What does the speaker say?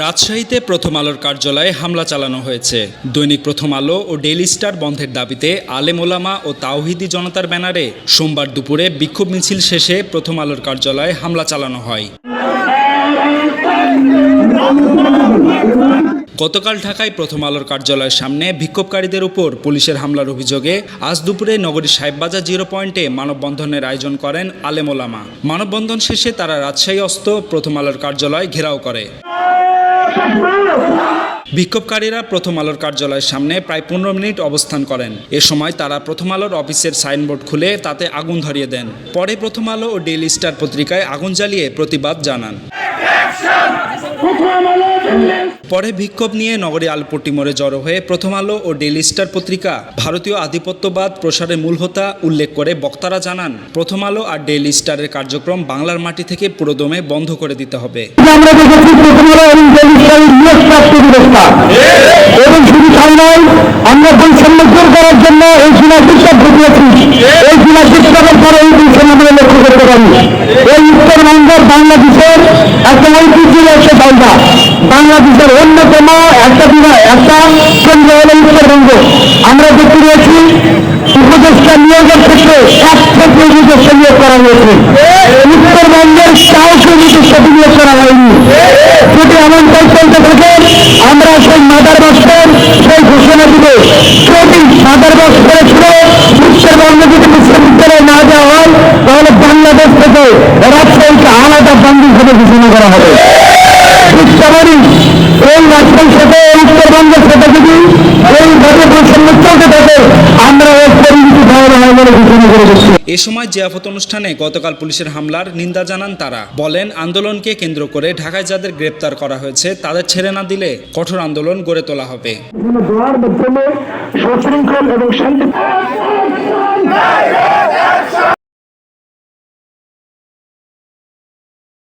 রাজশাহীতে প্রথম আলোর কার্যালয়ে হামলা চালানো হয়েছে। দৈনিক প্রথম আলো ও ডেইলি স্টার বন্ধের দাবিতে আলেম ওলামা ও তাওহিদি জনতার ব্যানারে সোমবার দুপুরে বিক্ষোভ মিছিল শেষে প্রথম আলোর কার্যালয়ে হামলা চালানো হয়। গতকাল ঢাকায় প্রথম আলোর কার্যালয়ের সামনে বিক্ষোভকারীদের উপর পুলিশের হামলার অভিযোগে আজ দুপুরে নগরীর সাহেববাজার জিরো পয়েন্টে মানববন্ধনের আয়োজন করেন আলেম ওলামা। মানববন্ধন শেষে তারা রাজশাহী অস্ত প্রথম আলোর কার্যালয় ঘেরাও করে। বিক্ষোভকারীরা প্রথম আলোর কার্যালয়ের সামনে প্রায় পনেরো মিনিট অবস্থান করেন। এ সময় তারা প্রথম আলোর অফিসের সাইনবোর্ড খুলে তাতে আগুন ধরিয়ে দেন। পরে প্রথম আলো ও ডেইলি স্টার পত্রিকায় আগুন জ্বালিয়ে প্রতিবাদ জানান। পরে বিক্ষোভ নিয়ে নগরী আলপট্টি মোড়ে জড়ো হয়ে প্রথম আলো ও ডেইলি স্টার পত্রিকা ভারতীয় আধিপত্যবাদ প্রসারের মূল হোতা উল্লেখ করে বক্তারা জানান, প্রথম আলো আর ডেইলি স্টারের কার্যক্রম বাংলার মাটি থেকে পুরোদমে বন্ধ করে দিতে হবে। বাংলাদেশের একটা ঐতিহ্য একটা জায়গা। বাংলাদেশের অন্যতম একটা বিভাগ একটা কেন্দ্র হল উত্তরবঙ্গ। আমরা দেখতে পেয়েছি উপদেষ্টা নিয়োগের ক্ষেত্রে এক থেকে উপদেষ্টা নিয়োগ করা হয়েছে। উত্তরবঙ্গের কাউকে উপদেষ্টা নিয়োগ করা হয়নি। যদি এমনটাই চলতে থাকে, আমরা সেই মাদার বস্ত্রের সেই ঘোষণা দিব। যদি মাদার বস্ত্র ছিল উত্তরবঙ্গ যদি বিশ্ববিদ্যালয়ে না দেওয়া হয়, তাহলে বাংলাদেশ থেকে রাজশাহীকে আলাদা বন্দী হিসেবে ঘোষণা করা হবে। ঠিক তেমনই এই রাজশাহীর সাথে উত্তরবঙ্গের সাথে যদি এইভাবে বৈষম্য চলতে থাকে আমরা এর পরিণতি ভয়াবহ বলে ঘোষণা করে দিচ্ছি। এ সময় জিয়াফত অনুষ্ঠানে গতকাল পুলিশের হামলার নিন্দা জানান তারা। বলেন আন্দোলনকে কেন্দ্র করে ঢাকায় যাদের গ্রেপ্তার করা হয়েছে তাদের ছেড়ে না দিলে কঠোর আন্দোলন গড়ে তোলা হবে। মাধ্যমে সশৃঙ্খল এবং শান্তি